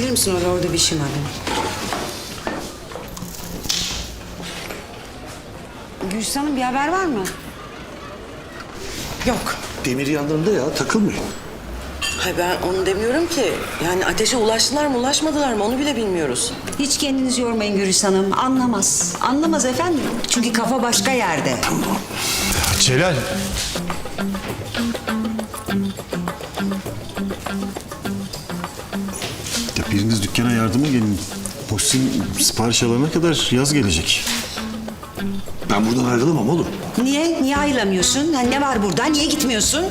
çekilir misin orada? Orada bir işim var benim. Gülşen'in bir haber var mı? Yok. Demir yanlarında ya takılmıyor. Hayır ben onu demiyorum ki. Yani ateşe ulaştılar mı ulaşmadılar mı onu bile bilmiyoruz. Hiç kendinizi yormayın Gülüş Hanım. Anlamaz. Anlamaz efendim. Çünkü kafa başka yerde. Celal. Yardıma gelin. Muhsin sipariş alana kadar yaz gelecek. Ben buradan ayrılamam oğlum. Niye? Niye ayrılamıyorsun? Ha, ne var burada? Niye gitmiyorsun?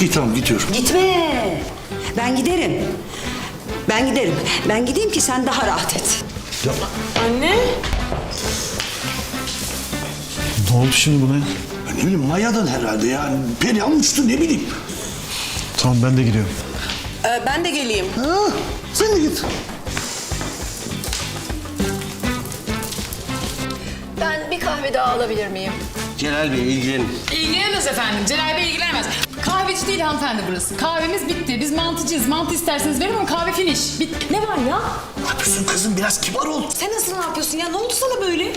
İyi tamam gidiyorum. Gitme. Ben giderim. Ben giderim. Ben gideyim ki sen daha rahat et. Anne. Ne oldu şimdi buna ya? Ne bileyim Maya'dan herhalde ya. Perihan uçtu ne bileyim. Tamam ben de gidiyorum. Ee, ben de geleyim. Ha, sen de git. Ben bir kahve daha alabilir miyim? Celal Bey ilgilenin. İlgilenemez efendim. Celal Bey ilgilenemez. Kahveci değil hanımefendi burası. Kahvemiz bitti. Biz mantıcıyız. Mantı isterseniz verin ama kahve finish. Bit ne var ya? Ne yapıyorsun kızım biraz kibar ol. Sen nasıl ne yapıyorsun ya? Ne oldu sana böyle?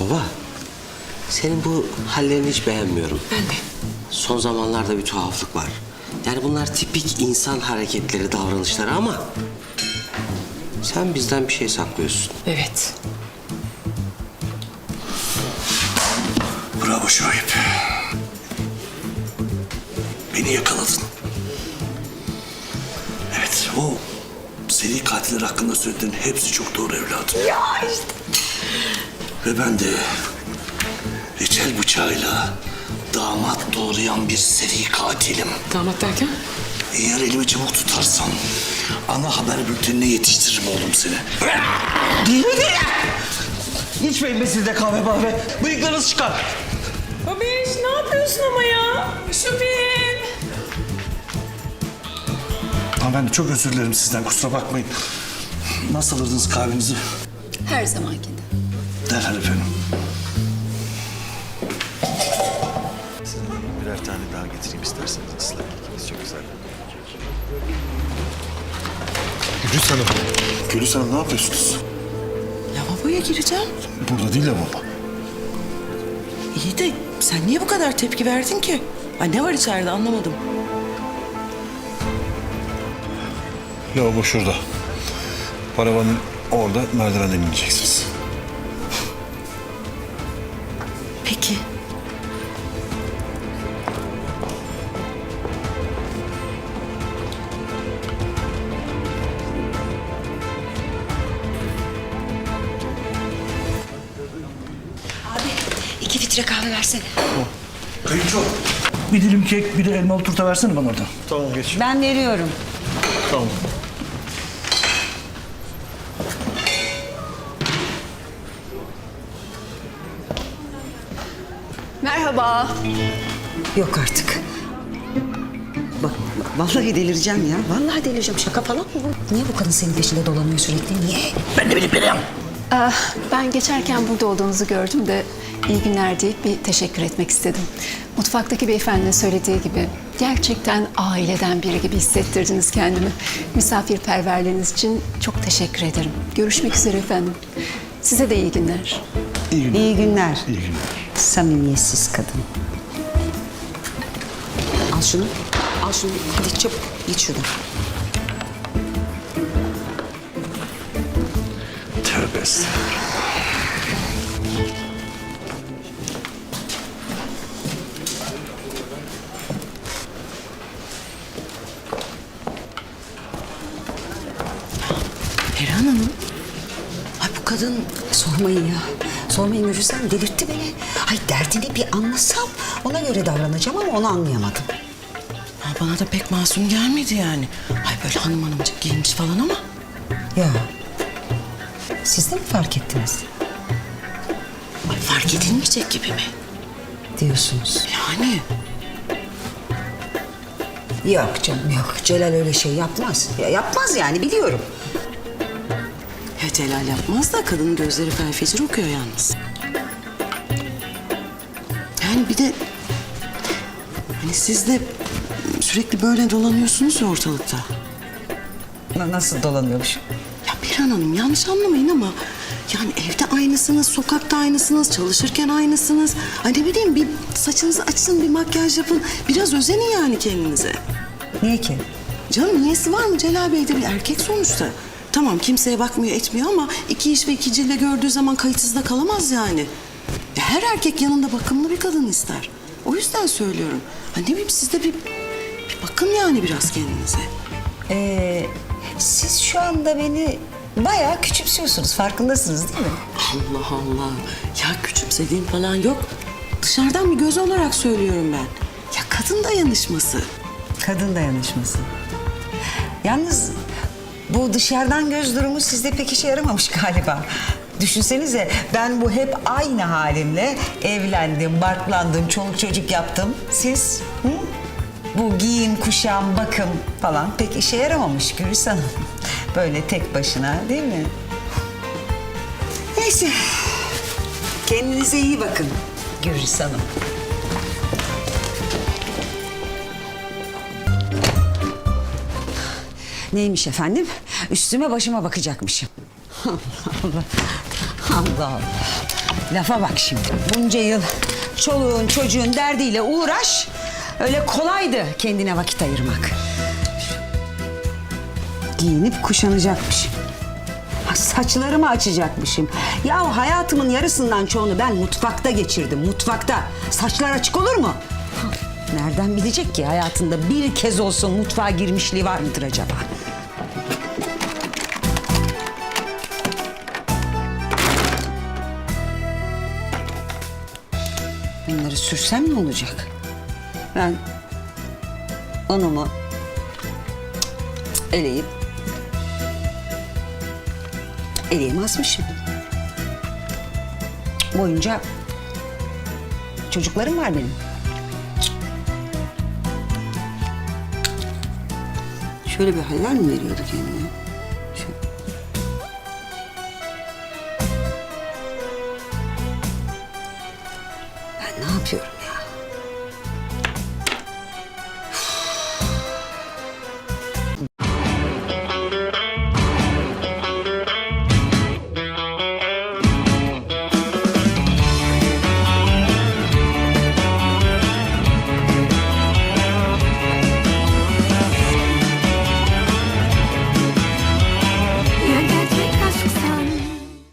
Baba, senin bu hallerini hiç beğenmiyorum. Ben de. Son zamanlarda bir tuhaflık var. Yani bunlar tipik insan hareketleri, davranışları ama... Sen bizden bir şey saklıyorsun. Evet. Bravo Şahip. Beni yakaladın. Evet o seri katiller hakkında söylediklerin hepsi çok doğru evladım. Ya işte. Ve ben de reçel bıçağıyla damat doğrayan bir seri katilim. Damat derken? Eğer elimi çabuk tutarsam ana haber bültenine yetiştiririm oğlum seni. Değil mi değil İçmeyin be siz de kahve kahve. Bıyıklarınız çıkar. Babiş ne yapıyorsun ama ya? Şubin. Hanımefendi çok özür dilerim sizden kusura bakmayın. Nasıl alırdınız kahvenizi? Her zamankinde. Derhal efendim. Birer tane daha getireyim isterseniz ıslak kekimiz çok güzel. Gülüş Hanım. Gülüş Hanım ne yapıyorsunuz? Lavaboya gireceğim. Burada değil lavabo. İyi de sen niye bu kadar tepki verdin ki? Ay ne var içeride anlamadım. Lavabo şurada. Paravanın orada merdivenden ineceksiniz. Peki. İki litre kahve versene. Kayınço. Bir dilim kek bir de elmalı turta versene bana oradan. Tamam geç. Ben veriyorum. Tamam. Merhaba. Yok artık. Bak vallahi delireceğim ya. Vallahi delireceğim. Şaka falan mı bu? Niye bu kadın senin peşinde dolanıyor sürekli? Niye? Ben de bilip Perihan. Ah, ben geçerken burada olduğunuzu gördüm de iyi günler deyip bir teşekkür etmek istedim. Mutfaktaki beyefendinin söylediği gibi gerçekten aileden biri gibi hissettirdiniz kendimi. Misafirperverliğiniz için çok teşekkür ederim. Görüşmek üzere efendim. Size de iyi günler. İyi günler. İyi günler. İyi günler. Samimiyetsiz kadın. Al şunu. Al şunu. Hadi çabuk. Git şuradan. Tövbe estağfurullah. Kadın Sormayın ya. Sormayın Gülüsem delirtti beni. Ay derdini bir anlasam ona göre davranacağım ama onu anlayamadım. ay bana da pek masum gelmedi yani. Ay böyle hanım hanımcık giyinmiş falan ama. Ya siz de mi fark ettiniz Ay fark edilmeyecek gibi mi? diyorsunuz? Yani. Yok canım yok. Celal öyle şey yapmaz. Ya yapmaz yani biliyorum. Ya Celal yapmaz da kadının gözleri felfecir okuyor yalnız. Yani bir de Hani siz de sürekli böyle dolanıyorsunuz ya ortalıkta. Na- Nasıl dolanıyormuş? Ya Perihan Hanım yanlış anlamayın ama yani evde aynısınız, sokakta aynısınız, çalışırken aynısınız. Ay ne bileyim bir saçınızı açın, bir makyaj yapın. Biraz özenin yani kendinize. Niye ki? Canım niyesi var mı? Celal Bey de bir erkek sonuçta. Tamam kimseye bakmıyor etmiyor ama iki iş ve iki cille gördüğü zaman kayıtsız da kalamaz yani. Ya her erkek yanında bakımlı bir kadın ister. O yüzden söylüyorum. Ha ne bileyim siz de bir, bir bakın yani biraz kendinize. Ee, siz şu anda beni bayağı küçümsüyorsunuz. Farkındasınız değil mi? Allah Allah. Ya küçümsediğim falan yok. Dışarıdan bir göz olarak söylüyorum ben. Ya kadın dayanışması. Kadın dayanışması. Yalnız bu dışarıdan göz durumu sizde pek işe yaramamış galiba. Düşünsenize ben bu hep aynı halimle evlendim, barklandım, çoluk çocuk yaptım. Siz hı? bu giyim, kuşam, bakım falan pek işe yaramamış Gülüş Hanım. Böyle tek başına değil mi? Neyse. Kendinize iyi bakın Gülüş Hanım. Neymiş efendim? Üstüme başıma bakacakmışım. Allah Allah. Allah. Lafa bak şimdi. Bunca yıl çoluğun çocuğun derdiyle uğraş. Öyle kolaydı kendine vakit ayırmak. Giyinip kuşanacakmışım. Saçlarımı açacakmışım. Ya hayatımın yarısından çoğunu ben mutfakta geçirdim. Mutfakta. Saçlar açık olur mu? Nereden bilecek ki hayatında bir kez olsun mutfağa girmişliği var mıdır acaba? Bunları sürsem ne olacak? Ben anamı eleyip eleğimi asmışım. Boyunca çocuklarım var benim. Şöyle bir haller mi veriyordu kendine? Ben ne yapıyorum?